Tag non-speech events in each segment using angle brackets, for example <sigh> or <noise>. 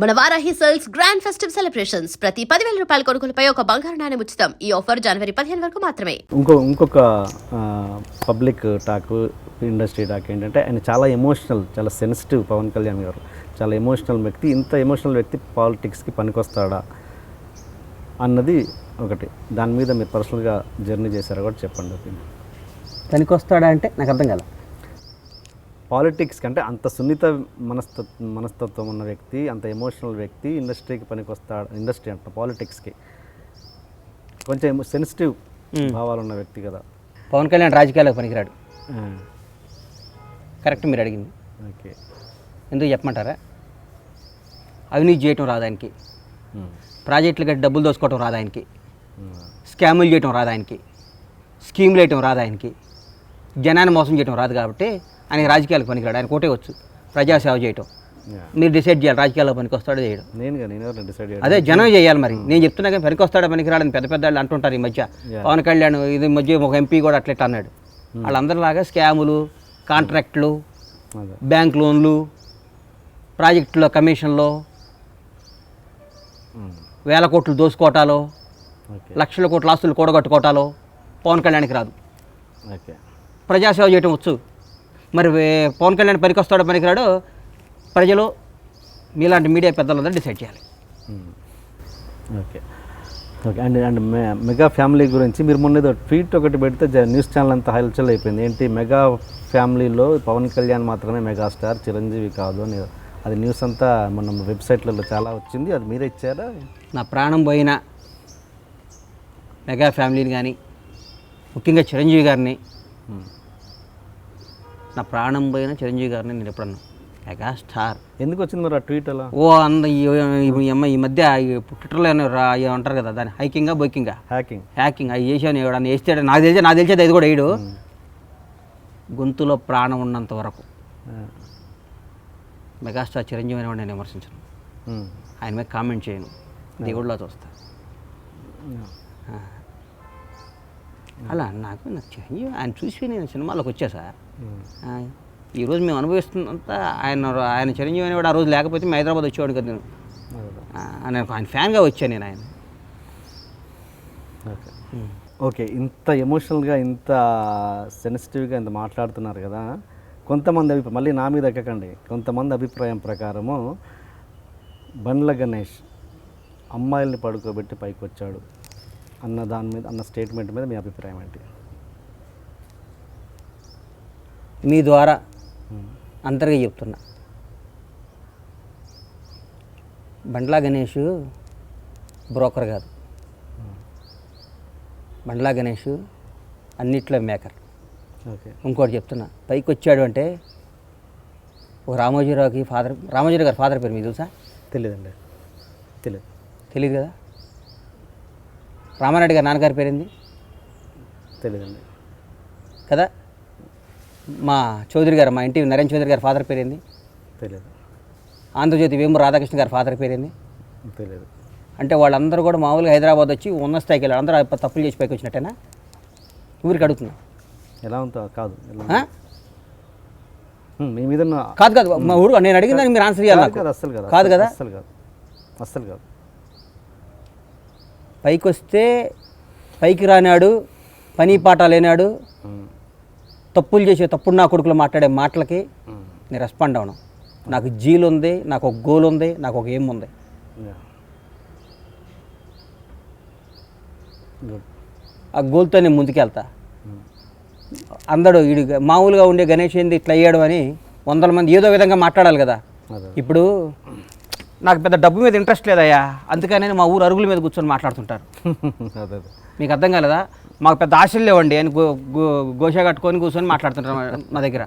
మన Varahi sales grand festive celebrations. ప్రతి పదివేల రూపాయల కొనుగోలుపై ఒక బంగారు నాణెం ఉచితం. ఈ ఆఫర్ జనవరి పదిహేను వరకు మాత్రమే. ఇంకో ఇంకొక పబ్లిక్ టాక్ ఇండస్ట్రీ టాక్ ఏంటంటే ఆయన చాలా ఎమోషనల్ చాలా సెన్సిటివ్ పవన్ కళ్యాణ్ గారు. చాలా ఎమోషనల్ వ్యక్తి. ఇంత ఎమోషనల్ వ్యక్తి పాలిటిక్స్కి పనికొస్తాడా అన్నది ఒకటి. దాని మీద మీరు పర్సనల్గా జర్నీ చేశారు కూడా చెప్పండి opinion. పనికి వస్తాడా అంటే నాకు అర్థం కాల. పాలిటిక్స్కి అంటే అంత సున్నిత మనస్త మనస్తత్వం ఉన్న వ్యక్తి అంత ఎమోషనల్ వ్యక్తి ఇండస్ట్రీకి పనికొస్తాడు ఇండస్ట్రీ అంట పాలిటిక్స్కి కొంచెం సెన్సిటివ్ భావాలు ఉన్న వ్యక్తి కదా. పవన్ కళ్యాణ్ రాజకీయాలకు పనికిరాడు. కరెక్ట్ మీరు అడిగింది. ఓకే. ఎందుకు చెప్పమంటారా? అవినీతి చేయటం రాదు ఆయనకి. ప్రాజెక్టులు కట్టి డబ్బులు దోసుకోవటం రాదు ఆయనకి. స్కాములు చేయటం రాదు ఆయనకి. స్కీములు వేయటం రాదు ఆయనకి. జనాన్ని మోసం చేయటం రాదు కాబట్టి ఆయన రాజకీయాలకు పనికిరాడు. ఆయన కోటే వచ్చు. ప్రజాసేవ చేయటం. మీరు డిసైడ్ చేయాలి రాజకీయాల్లో పనికి వస్తాడో చేయడం. నేను డిసైడ్ అదే జనం చేయాలి మరి. నేను చెప్తున్నా కానీ పనికి వస్తాడా పనికి రాడని పెద్ద పెద్ద వాళ్ళు అంటుంటారు ఈ మధ్య. పవన్ కళ్యాణ్ ఇది మధ్య ఒక ఎంపీ కూడా అట్లెట్ అన్నాడు. వాళ్ళందరిలాగా స్కాములు కాంట్రాక్టులు బ్యాంక్ లోన్లు ప్రాజెక్టులో కమిషన్లో వేల కోట్లు దోసుకోవటాలో లక్షల కోట్ల ఆస్తులు కూడగట్టుకోవటాలో పవన్ కళ్యాణ్కి రాదు. ప్రజాసేవ చేయటం వచ్చు. మరి పవన్ కళ్యాణ్ పనికొస్తాడో పనికిరాడో ప్రజలు మీలాంటి మీడియా పెద్దలందరూ డిసైడ్ చేయాలి. ఓకే. ఓకే. అండ్ అండ్ మె- మెగా ఫ్యామిలీ గురించి మీరు మొన్న ఏదో ట్వీట్ ఒకటి పెడితే న్యూస్ ఛానల్ అంతా హల్చల్ అయిపోయింది. ఏంటి మెగా ఫ్యామిలీలో పవన్ కళ్యాణ్ మాత్రమే మెగా స్టార్ చిరంజీవి కాదు అని అది న్యూస్ అంతా మన వెబ్సైట్లలో చాలా వచ్చింది. అది మీరే ఇచ్చారా? నా ప్రాణం పోయిన మెగా ఫ్యామిలీని కానీ ముఖ్యంగా చిరంజీవి గారిని. నా ప్రాణం పోయిన చిరంజీవి గారిని నేను ఎప్పుడన్నా. మెగా స్టార్ ఎందుకు వచ్చింది మరి ఆ ట్వీట్ అలా? ఓ అంద ఈ ఈ అమ్మ ఈ మధ్య ట్విట్టర్లో ఏమో రా ఏమో అంటారు కదా దాని హైకింగా బైకింగా హ్యాకింగ్ హ్యాకింగ్ అవి చేసాను ఎవడన్నా వేస్తాడు నాకు తెలిసే నాకు తెలిసేది అది కూడా వేయడు గొంతులో ప్రాణం ఉన్నంత వరకు. మెగాస్టార్ చిరంజీవి అనేవాడు నేను విమర్శించను. ఆయన మీద కామెంట్ చేయను. దేవుడిలో చూస్తా. ఆ. అలా నాకు నాకు చిరంజీవి ఆయన చూసి నేను సినిమాలోకి వచ్చా సార్. ఆ, ఈరోజు మేము అనుభవిస్తున్నంత ఆయన ఆయన చిరంజీవి అనేవాడు ఆ రోజు లేకపోతే మేము హైదరాబాద్ వచ్చేవాడు కదా నేను. ఆయన ఫ్యాన్గా వచ్చాను నేను ఆయన. ఓకే. ఓకే ఇంత ఎమోషనల్గా ఇంత సెన్సిటివ్గా ఇంత మాట్లాడుతున్నారు కదా. కొంతమంది అభిప్రాయం మళ్ళీ నా మీద ఎక్కకండి. కొంతమంది అభిప్రాయం ప్రకారము బండ్ల గణేష్ అమ్మాయిల్ని పడుకోబెట్టి పైకి వచ్చాడు అన్న దాని మీద అన్న స్టేట్మెంట్ మీద మీ అభిప్రాయం ఏంటి? మీ ద్వారా అందరికీ చెప్తున్నా. బండ్లా గణేష్ బ్రోకర్ కాదు. బండ్లా గణేష్ అన్నిట్లో మేకర్ ఓకే. ఇంకోటి చెప్తున్నా. పైకి వచ్చాడు అంటే ఒక రామోజీరావుకి ఫాదర్ రామోజీరావు గారి ఫాదర్ పేరు మీకు తెలుసా? తెలియదండి తెలియదు తెలియదు కదా? రామారెడ్డి గారి నాన్నగారి పేరేంది? తెలియదండి కదా? మా చౌదరి గారు మా ఇంటి నరేన్ చౌదరి గారి ఫాదర్ పేరేంది? తెలియదు ఆంధ్రజ్యోతి వేమూరు రాధాకృష్ణ గారి ఫాదర్ పేరేంది? తెలియదు అంటే వాళ్ళందరూ కూడా మామూలుగా హైదరాబాద్ వచ్చి ఉన్న స్థాయికి వెళ్ళారు అందరూ తప్పులు చేసి పైకి వచ్చినట్టేనా? ఊరికి అడుగుతున్నా. ఎలా ఉందో కాదు. మీ మీద కాదు కాదు. మా ఊరు నేను అడిగిన దానికి మీరు ఆన్సర్ చేయాలి కాదు నాకు. కాదు. అస్సలు కాదు. కాదు కదా? అస్సలు కాదు. అస్సలు కాదు. పైకి వస్తే పైకి రానాడు పని పాట లేనాడు తప్పులు చేసే తప్పుడు నా కొడుకులు మాట్లాడే మాటలకి. నేను రెస్పాండ్ అవను నాకు జీల్ ఉంది నాకు ఒక గోల్ ఉంది నాకు ఒక ఏం ఉంది. ఆ గోల్తో నేను ముందుకెళ్తా అందరూ వీడు గ- మామూలుగా ఉండే గణేష్ ఏంది ఇట్లా అయ్యాడు అని వందల మంది ఏదో విధంగా మాట్లాడాలి కదా ఇప్పుడు నాకు పెద్ద డబ్బు మీద ఇంట్రెస్ట్ లేదయ్యా. అందుకనే మా ఊరు అరుగుల మీద కూర్చొని మాట్లాడుతుంటారు. <laughs> అదే మీకు అర్థం కాలేదా? మాకు పెద్ద ఆశలు లేవండి. అని గోష కట్టుకొని కూర్చొని మాట్లాడుతుంటారు మా- దగ్గర.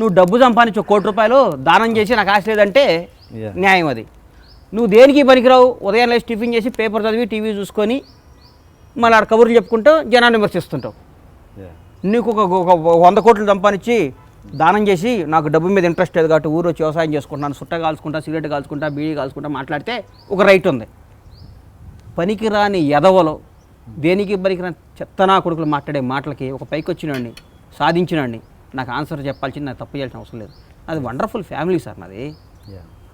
నువ్వు డబ్బు సంపాదించు కోటి రూపాయలు దానం చేసి నాకు ఆశ లేదంటే. న్యాయం అది. నువ్వు దేనికి పనికిరావు? ఉదయం లేచి టిఫిన్ చేసి పేపర్ చదివి టీవీ చూసుకొని మళ్ళీ ఆడ కబుర్లు చెప్పుకుంటూ జనాన్ని విమర్శిస్తుంటావు. నీకు ఒక ఒక వంద కోట్లు సంపాదించి దానం చేసి నాకు డబ్బు మీద ఇంట్రెస్ట్ లేదు కాబట్టి ఊరు వచ్చి వ్యవసాయం చేసుకుంటాను సుట్ట కాల్చుకుంటా సిగరెట్ కాల్చుకుంటా బీడీ కాల్చుకుంటా మాట్లాడితే ఒక రైట్ ఉంది. పనికిరాని ఎదవలో దేనికి పనికిరాని చెత్తనా కొడుకులు మాట్లాడే మాటలకి ఒక పైకి వచ్చినండి సాధించినండి నాకు ఆన్సర్ చెప్పాల్సింది నాకు తప్పు చేయాల్సిన అవసరం లేదు. అది వండర్ఫుల్ ఫ్యామిలీ సార్ నాది.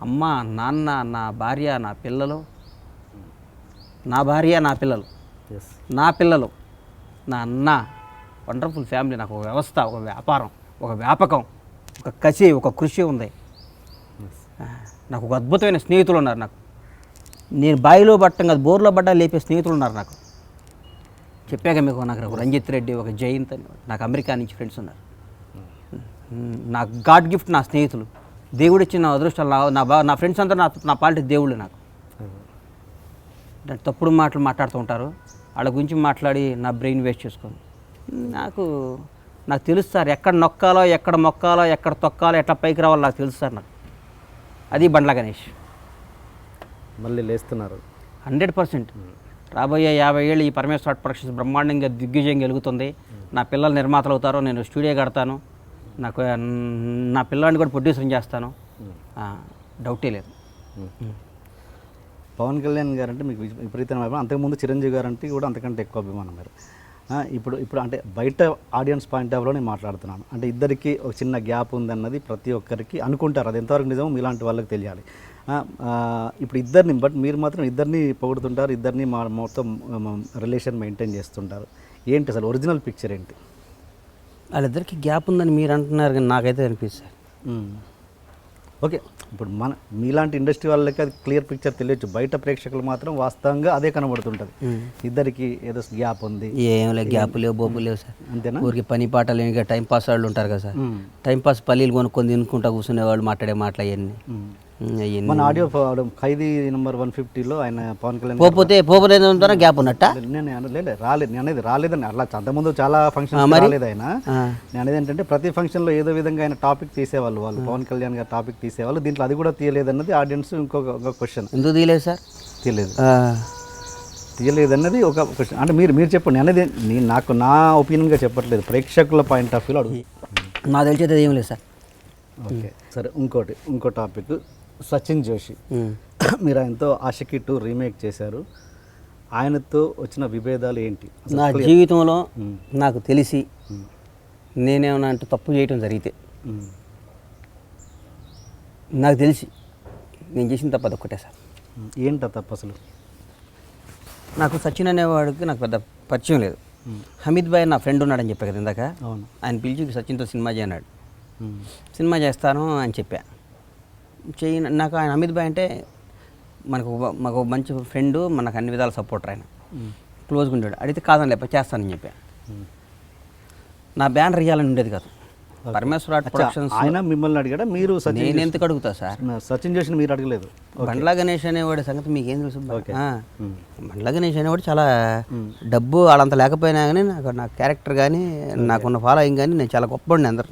అమ్మ నాన్న నా భార్య నా పిల్లలు నా భార్య నా పిల్లలు నా పిల్లలు నా అన్న. వండర్ఫుల్ ఫ్యామిలీ నాకు ఒక వ్యవస్థ ఒక వ్యాపారం. ఒక వ్యాపకం ఒక కసి ఒక కృషి ఉంది. నాకు ఒక అద్భుతమైన స్నేహితులు ఉన్నారు నాకు. నేను బావిలో పట్టం కాదు బోర్లో పడ్డా లేపే స్నేహితులు ఉన్నారు నాకు. చెప్పాక మీకు నాకు ఒక రంజిత్ రెడ్డి ఒక జయంత్ అని నాకు అమెరికా నుంచి ఫ్రెండ్స్ ఉన్నారు. నా గాడ్ గిఫ్ట్ నా స్నేహితులు. దేవుడు ఇచ్చిన నా అదృష్టాలు నా నా బా నా ఫ్రెండ్స్ అంతా నా నా పాలిటీ దేవుళ్ళు నాకు. తప్పుడు మాటలు మాట్లాడుతూ ఉంటారు. వాళ్ళ గురించి మాట్లాడి నా బ్రెయిన్ వేస్ట్ చేసుకోను. నాకు నాకు తెలుసు సార్ ఎక్కడ నొక్కాలో ఎక్కడ మొక్కాలో ఎక్కడ తొక్కాలో ఎట్లా పైకి రావాలో నాకు తెలుసు సార్ నాకు. అది బండ్ల గణేష్. మళ్ళీ లేస్తున్నారు. Hundred percent. రాబోయే యాభై ఏళ్ళు ఈ పరమేశ్వర ప్రొడక్షన్స్ బ్రహ్మాండంగా దిగ్విజయం కలుగుతుంది నా పిల్లలు నిర్మాతలు అవుతారు నేను స్టూడియో కడతాను. నాకు నా పిల్లాడిని కూడా ప్రొడ్యూసర్ చేస్తాను. డౌటే లేదు. పవన్ కళ్యాణ్ గారు అంటే మీకు విప- విపరీతమైన అభిమానం. అంతకుముందు చిరంజీవి గారు అంటే కూడా అంతకంటే ఎక్కువ అభిమానం మీరు. ఇప్పుడు ఇప్పుడు అంటే బయట ఆడియన్స్ పాయింట్ ఆఫ్లో నేను మాట్లాడుతున్నాను. అంటే ఇద్దరికి ఒక చిన్న గ్యాప్ ఉందన్నది ప్రతి ఒక్కరికి అనుకుంటారు. అది ఎంతవరకు నిజమో మీలాంటి వాళ్ళకి తెలియాలి. ఇప్పుడు ఇద్దరిని బట్ మీరు మాత్రం ఇద్దరిని పొగుడుతుంటారు ఇద్దరిని మా మొత్తం రిలేషన్ మెయింటైన్ చేస్తుంటారు. ఏంటి అసలు ఒరిజినల్ పిక్చర్ ఏంటి? వాళ్ళిద్దరికి గ్యాప్ ఉందని మీరు అంటున్నారు కానీ నాకైతే అనిపిస్తుంది. ఓకే ఇప్పుడు మన మీలాంటి ఇండస్ట్రీ వాళ్ళకి అది క్లియర్ పిక్చర్ తెలియచ్చు. బయట ప్రేక్షకులు మాత్రం వాస్తవంగా అదే కనబడుతుంటుంది. ఇద్దరికి ఏదో గ్యాప్ ఉంది. ఏం లేదు గ్యాప్ లేవు బొబ్బు లేవు సార్. అంతేనా? ఊరికి పని పాట లేని టైం పాస్ వాళ్ళు ఉంటారు కదా సార్. టైం పాస్ పల్లీలు కొనుక్కొని తినుకుంటా కూర్చునే వాళ్ళు మాట్లాడే మాటలు. అవన్నీ. మన ఆడియో ఖైదీ నెంబర్ వన్ ఫిఫ్టీలో ఆయన పవన్ కళ్యాణ్ పోతే పోపలేదు గ్యాప్ ఉన్నట్ట? నేను అనలేదు రాలేదు నేను అనేది రాలేదని అట్లా అంతకుముందు చాలా ఫంక్షన్ రాలేదు ఆయన. నేను అనేది ఏంటంటే ప్రతి ఫంక్షన్లో ఏదో విధంగా ఆయన టాపిక్ తీసేవాళ్ళు వాళ్ళు. పవన్ కళ్యాణ్ గారు టాపిక్ తీసేవాళ్ళు. దీంట్లో అది కూడా తీయలేదు అన్నది ఆడియన్స్ ఇంకొక క్వశ్చన్ ఎందుకు తీయలేదు సార్? తీయలేదు. తీయలేదు అన్నది ఒక క్వశ్చన్ అంటే మీరు మీరు చెప్పండి. అనేది నేను నాకు నా ఒపీనియన్గా చెప్పట్లేదు. ప్రేక్షకుల పాయింట్ ఆఫ్ వ్యూలో అడుగు. నాకు తెలిసేది ఏం లేదు సార్. ఓకే సరే ఇంకోటి ఇంకో టాపిక్ సచిన్ జోషి మ్మ్. మీరు ఆయనతో ఆషకి టూ రీమేక్ చేశారు ఆయనతో వచ్చిన విభేదాలు ఏంటి నా జీవితంలో మ్మ్. నాకు తెలిసి మ్మ్. నేనేమన్నా అంటే తప్పు చేయటం జరిగితే. నాకు తెలిసి నేను చేసిన తప్పు అదొక్కటే సార్. ఏంట తప్పు అసలు నాకు సచిన్ అనేవాడికి నాకు పెద్ద పరిచయం లేదు. హమీద్ భాయ్ నా ఫ్రెండ్ ఉన్నాడని చెప్పా కదా ఇందాక అవును ఆయన పిలిచి సచిన్తో సినిమా చేయన్నాడు మ్మ్. సినిమా చేస్తాను అని చెప్పా చేయి నాకు ఆయన హమీద్ భాయ్ అంటే మనకు మాకు మంచి ఫ్రెండ్ మనకు అన్ని విధాల సపోర్టర్ ఆయన. క్లోజ్గా ఉండేవాడు అడిగితే కాదని లేప చేస్తానని చెప్పా మ్మ్. నా బ్యానర్ ఇవ్వాలని ఉండేది కాదు పరమేశ్వర ఆర్ట్ ప్రొడక్షన్స్ ఆయన మిమ్మల్ని అడిగాడా? మీరు నేను ఎందుకు అడుగుతా సార్? సచిన్ జోషిని మీరు అడగలేదు. బండ్లా గణేష్ అనేవాడి సంగతి మీకు ఏం తెలుసు. బండ్లా గణేష్ అనేవాడు చాలా డబ్బు వాళ్ళంత లేకపోయినా కానీ నాకు నా క్యారెక్టర్ కానీ నాకున్న ఫాలోయింగ్ కానీ నేను చాలా గొప్పవాడిని అందరు.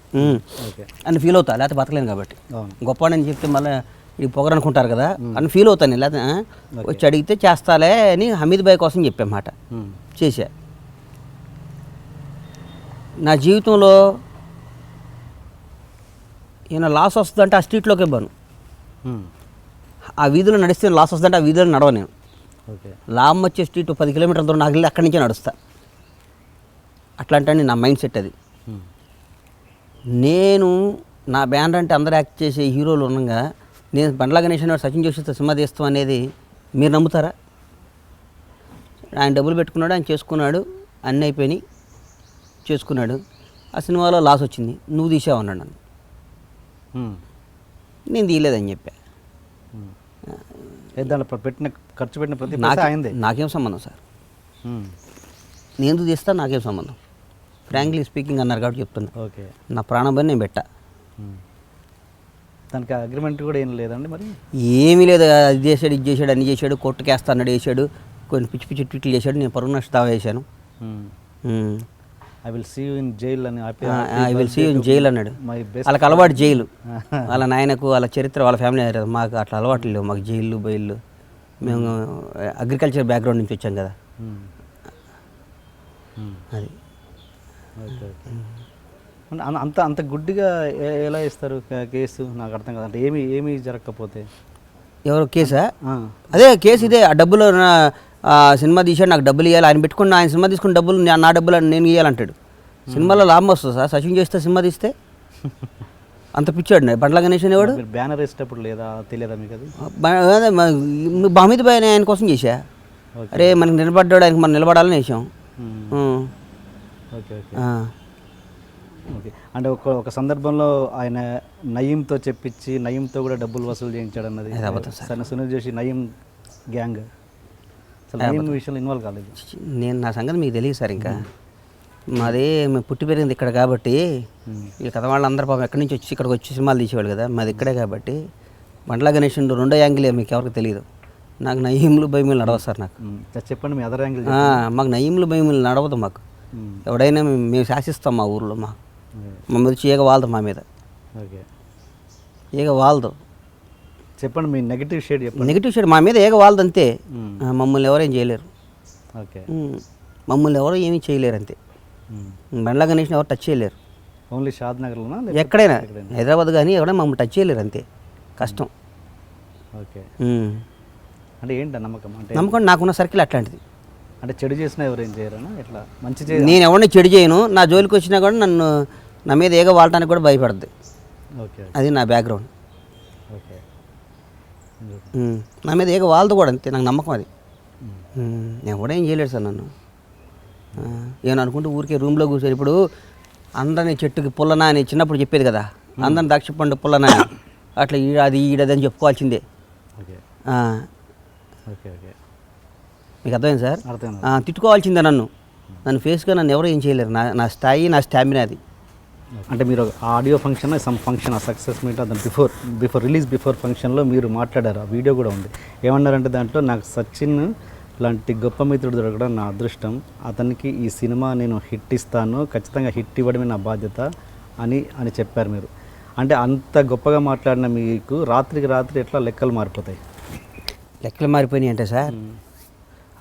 ఓకే అని ఫీల్ అవుతా లేకపోతే బతకలేను కాబట్టి. గొప్పవాడని చెప్తే మళ్ళీ ఇది పొగరనుకుంటారు కదా అని ఫీల్ అవుతాను. లేకపోతే వచ్చి అడిగితే చేస్తాలే అని హమీద్ భాయ్ కోసం చెప్పామాట. చేశా. నా జీవితంలో ఈయన లాస్ వస్తుందంటే ఆ స్ట్రీట్లోకే బాను. మ్మ్. ఆ వీధిలో నడిస్తే లాస్ వస్తుందంటే ఆ వీధిలో నడవ నేను. ఓకే. లామ్ వచ్చే స్ట్రీట్ పది కిలోమీటర్ల దూరం నాకు వెళ్ళి అక్కడి నుంచే నడుస్తా. అట్లాంటి నా మైండ్ సెట్ అది. నేను నా బ్యానర్ అంటే అందరు యాక్ట్ చేసే హీరోలు ఉండగా నేను బండ్ల గణేష్ అనేవాడు సచిన్ జోషితో సినిమా తీస్తాం అనేది మీరు నమ్ముతారా? ఆయన డబ్బులు పెట్టుకున్నాడు ఆయన చేసుకున్నాడు అన్నీ అయిపోయినాయి చేసుకున్నాడు. ఆ సినిమాలో లాస్ వచ్చింది. నువ్వు తీసావు అన్నాడు నన్ను. నేను తీయలేదని చెప్పా. దాంట్లో పెట్టిన ఖర్చు పెట్టిన ప్రతి పైసా నాకు సంబంధం సార్. నేను తీస్తా? నాకేం సంబంధం. ఫ్రాంక్లీ స్పీకింగ్ అన్నారు కాబట్టి చెప్తున్నా. ఓకే. నా ప్రాణం పని నేను పెట్టా. దానికి అగ్రిమెంట్ కూడా ఏం లేదండి మరి? ఏమీ లేదు. అది చేశాడు ఇది చేశాడు అన్ని చేశాడు. కొట్టుకేస్తా అన్నాడు వేసాడు కొన్ని పిచ్చి పిచ్చి ట్వీట్లు చేశాడు. నేను పరువు నష్ట వేశాను I will see in jail అని I will see in jail అన్నాడు. మై బెస్ట్ వాళ్ళకి అలవాటు జైలు <laughs> వాళ్ళ నాయనకు వాళ్ళ చరిత్ర వాళ్ళ ఫ్యామిలీ మాకు అట్లా అలవాట్లు లేవు మాకు జైళ్ళు బయళ్ళు మేము అగ్రికల్చర్ బ్యాక్గ్రౌండ్ నుంచి వచ్చాం కదా. అది. ఓకే అంటే అన్- అంత అంత గుడ్డిగా ఎలా ఇస్తారు కేసు? నాకు అర్థం కాదు. అంటే ఏమి ఏమి జరగకపోతే? ఎవరు కేసా? అదే కేసు ఇదే. ఆ డబ్బులు సినిమా తీసాడు నాకు డబ్బులు ఇవ్వాలి ఆయన పెట్టుకున్న ఆయన సినిమా తీసుకున్న డబ్బులు నా- డబ్బులు నేను ఇవ్వాలంటాడు సినిమాలో లాభం వస్తుంది సార్. సచిన్ చేస్తే సినిమా తీస్తే అంత పిచ్చాడు బండ్ల గణేష్ అనేవాడు. బ్యానర్ వేసేటప్పుడు లేదా తెలియదా మీకు అది? బ- అదే మ- నువ్వు బామీద బాయ్ ఆయన కోసం చేశా. అరే మనకి నిలబడ్డాడు ఆయనకి మనం నిలబడాలని వేసాం. ఉం. Okay okay. ఆ. ఓకే. అంటే ఒక ఒక సందర్భంలో ఆయన నయీంతో చెప్పించి నయీంతో కూడా డబ్బులు వసూలు చేయించాడు అన్నది సునీల్ జోషి నయీం గ్యాంగ్. అసలు నయీం విషయంలో ఇన్వాల్వ్ కాలేదు. నేను నా సంగతి మీకు తెలియదు సార్ ఇంకా. మాది మేము పుట్టి పెరిగింది ఇక్కడ కాబట్టి. ఈ కథ వాళ్ళందరూ పాపం ఎక్కడి నుంచి వచ్చి ఇక్కడికి వచ్చి సినిమాలు తీసేవాళ్ళు కదా మాది ఇక్కడే కాబట్టి బండ్ల గణేష్ రెండో యాంగిలే మీకు ఎవరికి తెలియదు. నాకు నయీంలు భయములు నడవదు సార్ నాకు. చెప్పండి మీ అదర్ యాంగిల్ మాకు నయీంలు భయములు నడవదు మాకు. ఎవడైనా మేము శాసిస్తాం మా ఊర్లో మా మా మీద చీగ వాలదు మా మీద. ఓకే. ఈగ వాలదు చెప్పండి మీ నెగిటివ్ షేడ్ చెప్పండి. నెగిటివ్ షేడ్ మా మీద ఏగ. ఆ, మమ్మల్ని ఎవరేం చేయలేరు. ఓకే. మమ్మల్ని ఎవరు ఏమీ చేయలేరు అంతే. బండ్ల గణేష్ని ఎవరు టచ్ చేయలేరు. ఓన్లీ షాద్ నగర్లోనా ఎక్కడైనా. హైదరాబాద్ కానీ ఎవరైనా మమ్మల్ని టచ్ చేయలేరు అంతే కష్టం ఓకే. అంటే ఏంటి నమ్మకం? అంటే నమ్మకం నాకున్న సర్కిల్ అట్లాంటిది. అంటే చెడు చేసినా ఎవరేం చేయరనా? ఎట్లా? మంచి నేను ఎవరిని చెడు చేయను. నా జోలికి వచ్చినా కూడా నన్ను నా మీద ఏగ వాడటానికి కూడా భయపడద్ది. ఓకే. అది నా బ్యాక్గ్రౌండ్. నా మీద ఏగ వాళ్ళదు కూడా అంతే నాకు నమ్మకం అది. నేను కూడా ఏం చేయలేడు సార్ నన్ను. ఏమని అనుకుంటే ఊరికే రూమ్లో కూర్చొని ఇప్పుడు అందరిని చెట్టుకి పుల్లనా అని చిన్నప్పుడు చెప్పేది కదా అందరిని ద్రాక్ష పండు పుల్లనా అని. అట్లా ఈడ అది ఈడదని చెప్పుకోవాల్సిందే. మీకు అర్థమైంది సార్? తిట్టుకోవాల్సిందే నన్ను. నన్ను ఫేస్గా నన్ను ఎవరు ఏం చేయలేరు. నా నా స్థాయి నా స్టామినా అది. అంటే మీరు ఆడియో ఫంక్షన్ సమ్ ఫంక్షన్ ఆ సక్సెస్ మీట్ దాని బిఫోర్ బిఫోర్ రిలీజ్ బిఫోర్ ఫంక్షన్లో మీరు మాట్లాడారు. ఆ వీడియో కూడా ఉంది. ఏమన్నారంటే దాంట్లో నాకు సచిన్ లాంటి గొప్ప మిత్రుడు దొరకడం నా అదృష్టం. అతనికి ఈ సినిమా నేను హిట్ ఇస్తాను. ఖచ్చితంగా హిట్ ఇవ్వడమే నా బాధ్యత అని అని చెప్పారు మీరు. అంటే అంత గొప్పగా మాట్లాడిన మీకు రాత్రికి రాత్రి ఎట్లా లెక్కలు మారిపోతాయి? లెక్కలు మారిపోయినాయి అంటే సార్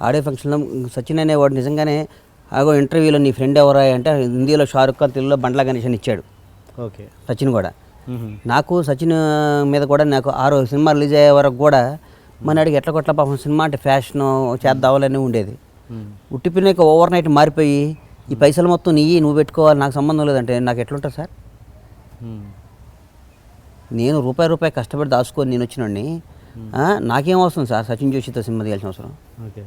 ఆడియో ఫంక్షన్లో సచిన్ అనేవాడు నిజంగానే ఆగో ఇంటర్వ్యూలో నీ ఫ్రెండ్ ఎవరా అంటే హిందీలో షారుఖ్ ఖాన్ తెలుగులో బండ్ల గణేష్ అని ఇచ్చాడు. ఓకే. సచిన్ కూడా. నాకు సచిన్ మీద కూడా నాకు ఆరో సినిమా రిలీజ్ అయ్యే వరకు కూడా మన అడిగి ఎట్ల కొట్ల పాపం సినిమా అంటే ఫ్యాషన్ చేద్దామని ఉండేది. ఉట్టిపోయినాక ఓవర్ నైట్ మారిపోయి ఈ పైసలు మొత్తం నీ నువ్వు పెట్టుకోవాలి నాకు సంబంధం లేదంటే నాకు ఎట్లుంటుంది సార్? నేను రూపాయి రూపాయి కష్టపడి దాచుకొని నేను వచ్చినండి నాకేం అవసరం సార్? సచిన్ జోషితో సినిమా తీయాల్సిన అవసరం. ఓకే.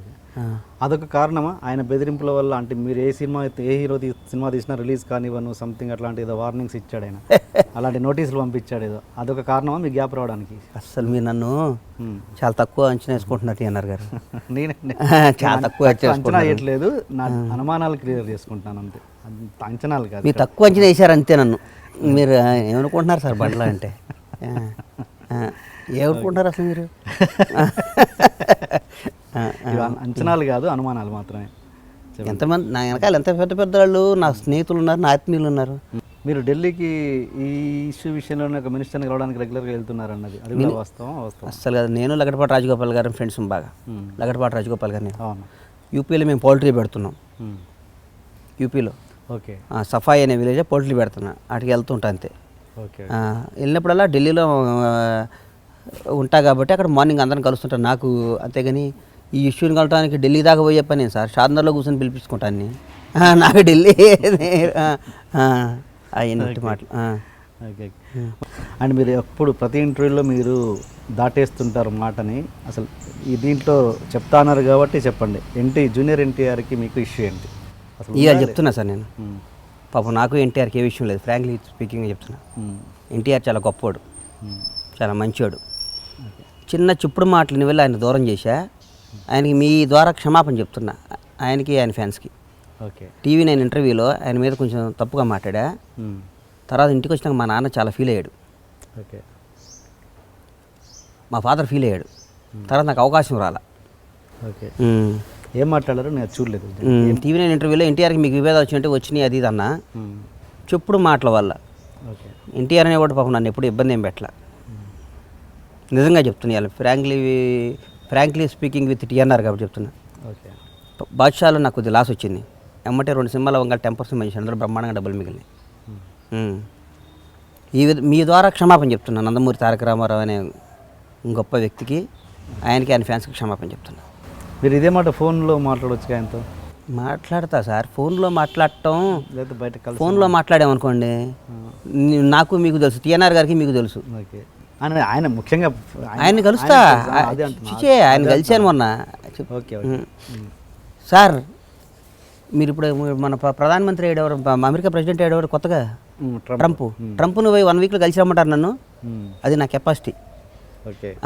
అదొక కారణమా? ఆయన బెదిరింపుల వల్ల అంటే మీరు ఏ సినిమా ఏ హీరో సినిమా తీసినా రిలీజ్ కానివ్వను సంథింగ్ అట్లాంటి ఏదో వార్నింగ్స్ ఇచ్చాడు ఆయన. <laughs> అలాంటి నోటీసులు పంపించాడు ఏదో. అదొక కారణమా? మీ గ్యాప్ రావడానికి. అస్సలు మీరు నన్ను. చాలా తక్కువ అంచనా వేసుకుంటున్నట్టు అన్నారు గారు. <laughs> నేనే <laughs> చాలా తక్కువ అంచనా. వేయట్లేదు. నా అనుమానాలు క్లియర్ చేసుకుంటాను అంతే. అంత అంచనాలు కాదు మీరు తక్కువ అంచనా వేశారు అంతే నన్ను. మీరు ఏమనుకుంటున్నారు సార్ బండ్ల అంటే? ఏమనుకుంటున్నారు అసలు మీరు? అంచనాలు కాదు అనుమానాలు మాత్రమే. ఎంతమంది నా వెనకాల ఎంత పెద్ద పెద్ద వాళ్ళు నా స్నేహితులు ఉన్నారు నా ఆత్మీయులు ఉన్నారు మీరు ఢిల్లీకి ఈ ఇష్యూ విషయంలోనే ఒక మినిస్టర్ని కలవడానికి రెగ్యులర్గా వెళ్తున్నారు అన్నది అది కూడా వాస్తవం వాస్తవం. అస్సలు కదా. నేను లగడపాటి రాజగోపాల్ గారు ఫ్రెండ్స్ బాగా. హ్మ్. లగడపాటి రాజగోపాల్ గారు నేను అవును. యూపీలో మేము పౌల్ట్రీ పెడుతున్నాం. యూపీలో. ఓకే. సఫాయి అనే విలేజ్ పౌల్ట్రీ పెడుతున్నా. అటుకి వెళ్తుంటా అంతే. ఓకే వెళ్ళినప్పుడల్లా ఢిల్లీలో ఉంటా కాబట్టి అక్కడ మార్నింగ్ అందరం కలుస్తుంటాను నాకు అంతేగాని ఈ ఇష్యూని కలవడానికి ఢిల్లీ దాకా పోయే పని సార్. షాద్నర్లో కూర్చొని పిలిపించుకుంటాను నేను. నాకు ఢిల్లీ అయినట్టు మాటలు. ఓకే అండ్ మీరు ఎప్పుడు ప్రతి ఇంటర్వ్యూలో మీరు దాటేస్తుంటారు మాటని అసలు ఈ దీంట్లో చెప్తాన్నారు కాబట్టి చెప్పండి. ఎన్టీ జూనియర్ ఎన్టీఆర్కి మీకు ఇష్యూ ఏంటి? అసలు ఇవాళ చెప్తున్నా సార్ నేను. పాపం నాకు ఎన్టీఆర్కి ఏ విషయం లేదు. ఫ్రాంక్లీ స్పీకింగ్ చెప్తున్నా. ఎన్టీఆర్ చాలా గొప్పవాడు. ఉమ్, చాలా మంచివాడు. చిన్న చుప్పుడు మాటలని వెళ్ళి ఆయన దూరం చేశా? ఆయనకి మీ ద్వారా క్షమాపణ చెప్తున్నా. ఆయనకి ఆయన ఫ్యాన్స్కి. ఓకే. టీవీ నేను ఇంటర్వ్యూలో ఆయన మీద కొంచెం తప్పుగా మాట్లాడా. తర్వాత ఇంటికి వచ్చినాక మా నాన్న చాలా ఫీల్ అయ్యాడు. ఓకే. మా ఫాదర్ ఫీల్ అయ్యాడు. తర్వాత నాకు అవకాశం రాలా. ఓకే. ఏం మాట్లాడారో నేను చూడలేదు. టీవీ నేను ఇంటర్వ్యూలో ఎన్టీఆర్కి మీకు విభేదాలు వచ్చినట్టు వచ్చినాయి అది అన్న. చెప్పుడు మాటల వల్ల. ఓకే. ఎన్టీఆర్ అనేవాడు పాపం నన్ను ఎప్పుడు ఇబ్బంది ఏం పెట్టలా. నిజంగా చెప్తున్నా ఇవాళ. Frankly frankly speaking with TNR కాబట్టి చెప్తున్నా. ఓకే. బాద్షాలో నాకు కొద్ది లాస్ వచ్చింది. ఎమ్మటే రెండు సినిమాల వంగ టెన్ పర్సెంట్ మంచి అందరూ బ్రహ్మాండంగా డబ్బులు మిగిలినాయి. ఈ మీ ద్వారా క్షమాపణ చెప్తున్నా. నందమూరి తారక రామారావు అనే గొప్ప వ్యక్తికి ఆయనకి ఆయన ఫ్యాన్స్కి క్షమాపణ చెప్తున్నా. మీరు ఇదే మాట ఫోన్లో మాట్లాడవచ్చు ఆయనతో? మాట్లాడతా సార్. ఫోన్లో మాట్లాడటం లేకపోతే బయట ఫోన్లో మాట్లాడామనుకోండి నాకు మీకు తెలుసు టిఎన్ఆర్ గారికి మీకు తెలుసు. ఓకే. ఆయన ఆయన ముఖ్యంగా ఆయన కలుస్తా. చిచే ఆయన కలిశాను మొన్న. ఓకే. సార్ మీరు ఇప్పుడు మన ప్ర- ప్రధానమంత్రి ఏడెవరు అమెరికా ప్రెసిడెంట్ ఏడెవరు కొత్తగా? ట్రంప్. ట్రంప్. పోయి వన్ వీక్లో కలిసి రమ్మంటారు నన్ను అది నా కెపాసిటీ. ఓకే.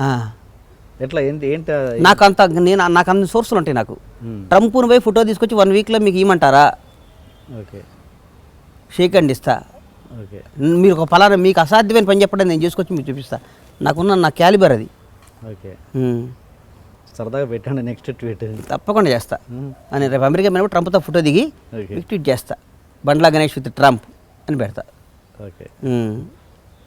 ఎట్లా ఏంటి ఏంటి? నాకు అంత నేను నాకు అన్ని సోర్సులు ఉంటాయి నాకు. ట్రంప్ను పోయి ఫోటో తీసుకొచ్చి వన్ వీక్లో మీకు ఇవ్వమంటారా? ఓకే. షేక్ అండ్ ఇస్తా. మీరు ఒక ఫలానా మీకు అసాధ్యమైన పని చెప్పండి నేను చేసుకొచ్చి మీకు చూపిస్తా. నాకున్న నా క్యాలిబర్ అది. ఓకే. సరదాగా పెట్టండి నెక్స్ట్ ట్వీట్. తప్పకుండా చేస్తా. అని రేపు అమెరికా మీద ట్రంప్తో ఫోటో దిగి ట్వీట్ చేస్తా. బండ్లా గణేష్ విత్ ట్రంప్ అని పెడతా. ఓకే.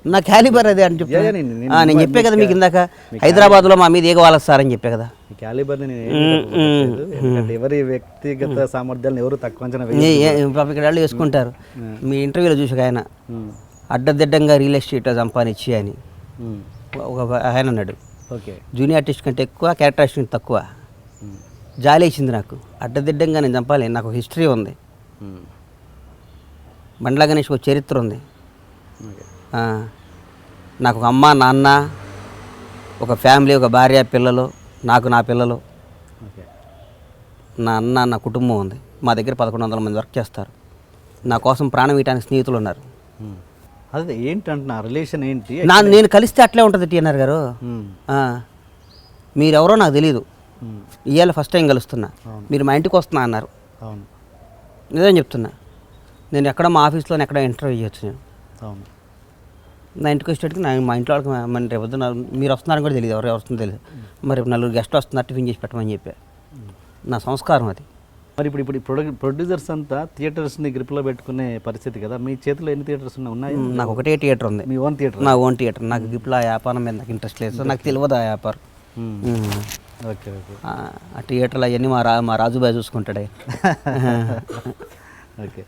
నా క్యాలిబర్ అదే అని యా, నేను- చెప్పే కదా మీకు ఇందాక హైదరాబాద్లో మా మీద ఏగవాల సార్ అని చెప్పే కదా. ఈ క్యాలిబర్ని నేను ఎవరి వ్యక్తిగత సామర్థ్యాలను ఎవరు తక్కువ అంచనా వేసుకుంటారు. మీ ఇంటర్వ్యూలో చూసాక ఆయన. అడ్డదిడ్డంగా రియల్ ఎస్టేట్ సంపాదించి అని. ఒక ఆయన అన్నాడు. ఓకే. జూనియర్ ఆర్టిస్ట్ కంటే ఎక్కువ క్యారెక్టర్ ఆర్టిస్ట్ తక్కువ జాలి వేసింది నాకు. అడ్డదిడ్డంగా నేను చంపాలి నాకు హిస్టరీ ఉంది. బండ్లా గణేష్ ఒక చరిత్ర ఉంది. నాకు ఒక అమ్మ నాన్న ఒక ఫ్యామిలీ ఒక భార్య పిల్లలు నాకు నా పిల్లలు నా అన్న నా కుటుంబం ఉంది. మా దగ్గర పదకొండు వందల మంది వర్క్ చేస్తారు. నా కోసం ప్రాణం ఇయటానికి స్నేహితులు ఉన్నారు. అదే ఏంటి అంటున్నా రిలేషన్ ఏంటి? నా నేను కలిస్తే అట్లే ఉంటుంది టీఎన్ఆర్ గారు. మీరెవరో నాకు తెలియదు ఇవాళ ఫస్ట్ టైం కలుస్తున్నా. మీరు మా ఇంటికి వస్తున్నా అన్నారు. అవును. నిజం చెప్తున్నా. నేను ఎక్కడ మా ఆఫీస్లో ఎక్కడ ఇంటర్వ్యూ చేయొచ్చు నేను. అవును. నా ఇంటికి వచ్చేటికి నా మా ఇంట్లో వాళ్ళకి మన రేపు పొద్దున్న మీరు వస్తున్నారని కూడా తెలియదు. ఎవరు వస్తుందో తెలియదు. మరి రేపు నలుగురు గెస్ట్లు వస్తున్నారు టిఫిన్ చేసి పెట్టమని చెప్పా. నా సంస్కారం అది. మరి ఇప్పుడు ఇప్పుడు ప్రొడ్యూ ప్రొడ్యూసర్స్ అంతా థియేటర్స్ని గ్రిప్లో పెట్టుకునే పరిస్థితి కదా. మీ చేతిలో ఎన్ని థియేటర్స్ ఉన్నాయి? నాకు ఒకటే థియేటర్ ఉంది. మీ ఓన్ థియేటర్? నా ఓన్ థియేటర్. నాకు గిప్లా వ్యాపారం మీద నాకు ఇంట్రెస్ట్ లేదు. నాకు తెలియదు ఆ వ్యాపారం. Okay okay. ఆ ఆ థియేటర్లు అవన్నీ మా రా మా రాజుబాయ్ చూసుకుంటాడే. <laughs> ఓకే.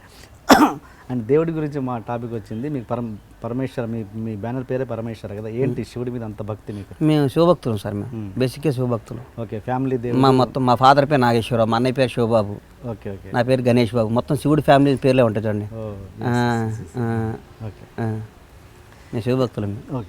అండ్ దేవుడి గురించి మా టాపిక్ వచ్చింది. మీకు పరమ పరమేశ్వర మీ మీ బ్యానర్ పేరే పరమేశ్వర కదా? ఏంటి శివుడి మీద అంత భక్తి మీకు? మేము శివభక్తులు సార్ మేము. బేసిక్గా శివభక్తులు. ఓకే ఫ్యామిలీ దేవుడు. మా మొత్తం మా ఫాదర్ పేరు నాగేశ్వరరావు మా అన్నయ్య పేరు శివబాబు. Okay okay. నా పేరు గణేష్ బాబు. మొత్తం శివుడి ఫ్యామిలీ పేర్లే ఉంటాయి చూడండి. ఓకే. మేము శివభక్తులు. ఓకే.